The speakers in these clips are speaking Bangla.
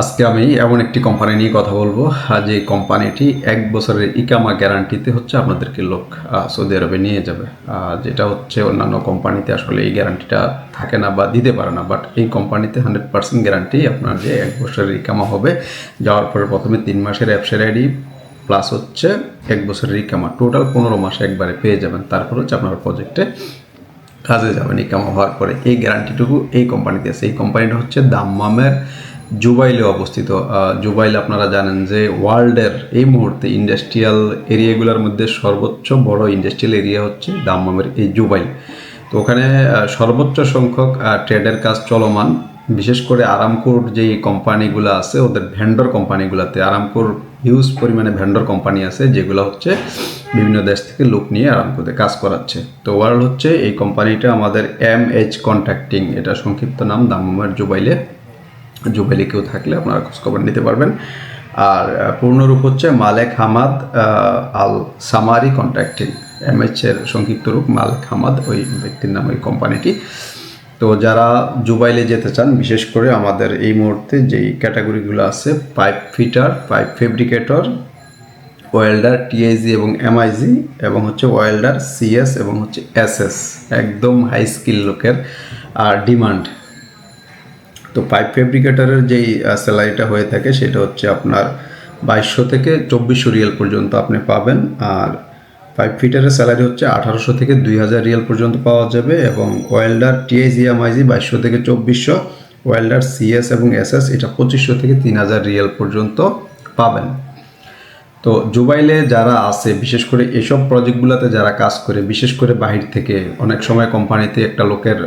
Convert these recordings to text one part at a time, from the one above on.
আজকে আমি এমন একটি কোম্পানি নিয়ে কথা বলব। যে কোম্পানিটি এক বছরের ইকামা গ্যারান্টিতে হচ্ছে আপনাদেরকে লোক সৌদি আরবে নিয়ে যাবে। যেটা হচ্ছে অন্যান্য কোম্পানিতে আসলে এই গ্যারান্টিটা থাকে না বা দিতে পারে না। বাট এই কোম্পানিতে হান্ড্রেড পার্সেন্ট গ্যারান্টি আপনার যে এক বছরের ইকামা হবে। যাওয়ার পরে প্রথমে তিন মাসের অ্যাপসের আইডি প্লাস হচ্ছে এক বছরের ইকামা। টোটাল পনেরো মাসে একবারে পেয়ে যাবেন। তারপর হচ্ছে আপনার প্রজেক্টে কাজে যাবেন। ইকামা হওয়ার পরে এই গ্যারান্টিটুকু এই কোম্পানিতে আছে। এই কোম্পানিটা হচ্ছে দাম্মামের জুবাইলে অবস্থিত। জুবাইল আপনারা জানেন যে ওয়ার্ল্ডের এই মুহূর্তে ইন্ডাস্ট্রিয়াল এরিয়াগুলোর মধ্যে সর্বোচ্চ বড় ইন্ডাস্ট্রিয়াল এরিয়া হচ্ছে দাম্মামের এই জুবাইল। তো ওখানে সর্বোচ্চ সংখ্যক ট্রেডের কাজ চলমান। বিশেষ করে আরামকোর যেই কোম্পানিগুলো আছে, ওদের ভেন্ডর কোম্পানিগুলোতে। আরামকোর হিউজ পরিমাণে ভেন্ডর কোম্পানি আছে, যেগুলো হচ্ছে বিভিন্ন দেশ থেকে লোক নিয়ে আরামকোতে কাজ করাচ্ছে। তো ওয়ার্ল্ড হচ্ছে এই কোম্পানিটা আমাদের এম এইচ কন্ট্রাক্টিং, এটা সংক্ষিপ্ত নাম, দাম্মামের জুবাইলে জুবাইলে কেউ থাকলে আপনারা খোঁজখবর নিতে পারবেন। আর পূর্ণরূপ হচ্ছে Malek Hamad Al Samari contracting MH এর সংক্ষিপ্ত রূপ মালেক হামাদ, ওই ব্যক্তির নাম, ওই কোম্পানিটি। তো যারা জুবাইলে যেতে চান, বিশেষ করে আমাদের এই মুহূর্তে যেই ক্যাটাগরিগুলো আছে, pipe fitter, pipe fabricator, welder TIG এবং এমআইজি এবং হচ্ছে ওয়েল্ডার সিএস এবং হচ্ছে এসএস একদম হাই স্কিল লোকের, আর ডিমান্ড। তো পাইপ ফেব্রিকেটারের যেই স্যালারিটা হয়ে থাকে সেটা হচ্ছে আপনার বাইশশো থেকে চব্বিশশো রিয়াল পর্যন্ত আপনি পাবেন। আর পাইপ ফিটারের স্যালারি হচ্ছে আঠারোশো থেকে দুই হাজার রিয়াল পর্যন্ত পাওয়া যাবে এবং ওয়েল্ডার টিএজিএমআইজি বাইশশো থেকে চব্বিশশো ওয়েল্ডার সিএস এবং এসএস এটা পঁচিশশো থেকে তিন হাজার রিয়াল পর্যন্ত পাবেন। তো জুবাইলে যারা আছে, বিশেষ করে এসব প্রজেক্টগুলোতে যারা কাজ করে, বিশেষ করে বাহির থেকে, অনেক সময় কোম্পানিতে একটা লোকের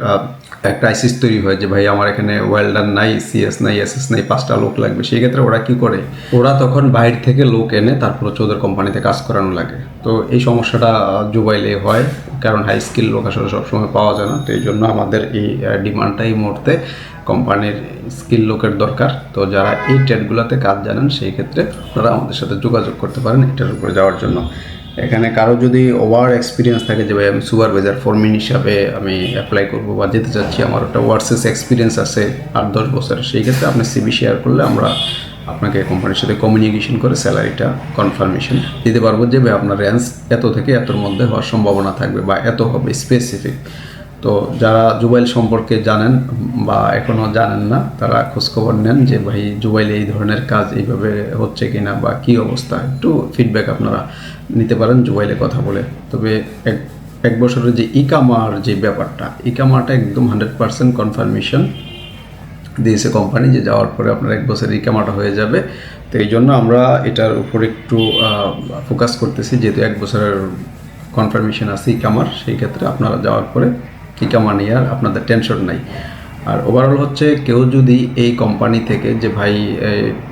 ক্রাইসিস তৈরি হয় যে, ভাই, আমার এখানে ওয়েল্ডার নাই সিএস নাই এসএস নাই, পাঁচটা লোক লাগবে। সেই ক্ষেত্রে ওরা কি করে? ওরা তখন বাহির থেকে লোক এনে তারপর হচ্ছে ওদের কোম্পানিতে কাজ করানো লাগে। তো এই সমস্যাটা জুবাইলে হয়, কারণ হাই স্কিল লোক আসলে সবসময় পাওয়া যায় না। তো এই জন্য আমাদের এই ডিমান্ডটা এই মুহূর্তে কোম্পানির স্কিল লোকের দরকার। তো যারা এই ট্রেডগুলোতে কাজ জানেন, সেই ক্ষেত্রে আপনারা আমাদের সাথে যোগাযোগ করতে পারেন এটার উপরে যাওয়ার জন্য। এখানে কারও যদি ওভার এক্সপিরিয়েন্স থাকে যে, ভাই, আমি সুপারভাইজার ফরমিন হিসাবে আমি অ্যাপ্লাই করব বা যেতে চাচ্ছি, আমার একটা ওয়ার্সেস এক্সপিরিয়েন্স আছে আট, দশ বছরের, সেই ক্ষেত্রে আপনি সিবি শেয়ার করলে আমরা আপনাকে কোম্পানির সাথে কমিউনিকেশন করে স্যালারিটা কনফার্মেশন দিতে পারব যে আপনার রেঞ্জ এত থেকে এতর মধ্যে হওয়ার সম্ভাবনা থাকবে বা এত হবে স্পেসিফিক তো যারা জুবাইল সম্পর্কে জানেন বা এখনও জানেন না, তারা খোঁজখবর নেন যে ভাই জুবাইলে এই ধরনের কাজ এইভাবে হচ্ছে কিনা বা কি অবস্থা। একটু ফিডব্যাক আপনারা নিতে পারেন জুবাইলে কথা বলে। তবে এক এক বছরের যে ইকামার যে ব্যাপারটা ইকামাটা একদম হান্ড্রেড পার্সেন্ট কনফার্মেশন দিয়েছে কোম্পানি যে যাওয়ার পরে আপনার এক বছরের ইকামাটা হয়ে যাবে। তো এই জন্য আমরা এটার উপর একটু ফোকাস করতেছি, যেহেতু এক বছরের কনফার্মেশন আছে ইকামার, সেই ক্ষেত্রে আপনারা যাওয়ার পরে ইকামা মানি আর আপনাদের টেনশন নাই। আর ওভারঅল হচ্ছে কেউ যদি এই কোম্পানি থেকে যে ভাই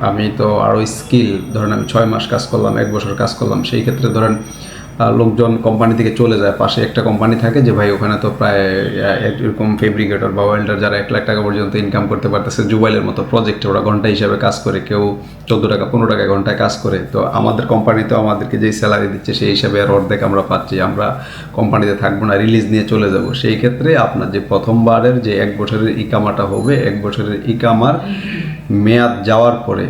আমি তো আরও স্কিল ধরেন আমি ছয় মাস কাজ করলাম, এক বছর কাজ করলাম, সেই ক্ষেত্রে ধরেন লোকজন কোম্পানি থেকে চলে যায়। পাশে একটা কোম্পানি থাকে যে, ভাই, ওখানে তো প্রায় এরকম ফেব্রিকেটর বা ওয়েল্ডার যারা এক লাখ টাকা পর্যন্ত ইনকাম করতে পারতেছে, জুবাইলের মতো প্রজেক্টে ওরা ঘণ্টা হিসাবে কাজ করে। কেউ চোদ্দ টাকা, পনেরো টাকা ঘন্টায় কাজ করে। তো আমাদের কোম্পানি তো আমাদেরকে যেই স্যালারি দিচ্ছে, সেই হিসাবে আর অর্ধেক আমরা পাচ্ছি। আমরা কোম্পানিতে থাকব না রিলিজ নিয়ে চলে যাব। সেই ক্ষেত্রে আপনার যে প্রথমবারের যে এক বছরের ইকামাটা হবে, এক বছরের ইকামার মেয়াদ যাওয়ার পরে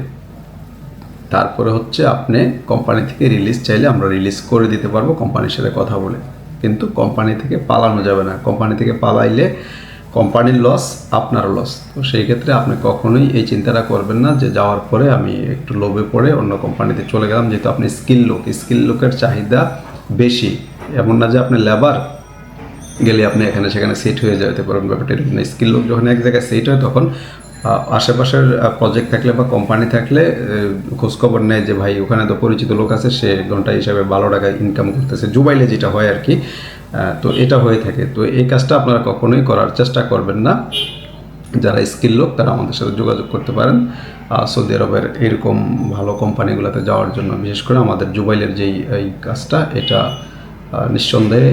তারপরে হচ্ছে আপনি কোম্পানি থেকে রিলিজ চাইলে আমরা রিলিজ করে দিতে পারব কোম্পানির সাথে কথা বলে। কিন্তু কোম্পানি থেকে পালানো যাবে না। কোম্পানি থেকে পালাইলে কোম্পানির লস আপনারও লস তো সেই ক্ষেত্রে আপনি কখনোই এই চিন্তাটা করবেন না যে যাওয়ার পরে আমি একটু লোভে পড়ে অন্য কোম্পানিতে চলে গেলাম, যেহেতু আপনি স্কিল লোক। স্কিল লোকের চাহিদা বেশি। এমন না যে আপনি লেবার গেলে আপনি এখানে সেখানে সেট হয়ে যেতে পারবেন ব্যাপারটা স্কিল লোক যখন এক জায়গায় সেট হয়, তখন আশেপাশের প্রজেক্ট থাকলে বা কোম্পানি থাকলে খোঁজখবর নেয় যে ভাই, ওখানে তো পরিচিত লোক আছে, সে ঘণ্টা হিসাবে ভালো টাকা ইনকাম করতেছে, জুবাইলে যেটা হয় আর কি। তো এটা হয়ে থাকে। তো এই কাজটা আপনারা কখনোই করার চেষ্টা করবেন না। যারা স্কিল লোক, তারা আমাদের সাথে যোগাযোগ করতে পারেন। সৌদি আরবের এরকম ভালো কোম্পানিগুলোতে যাওয়ার জন্য, বিশেষ করে আমাদের জুবাইলের যেই, এই কাজটা, এটা নিঃসন্দেহে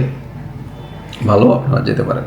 ভালো আপনারা যেতে পারেন।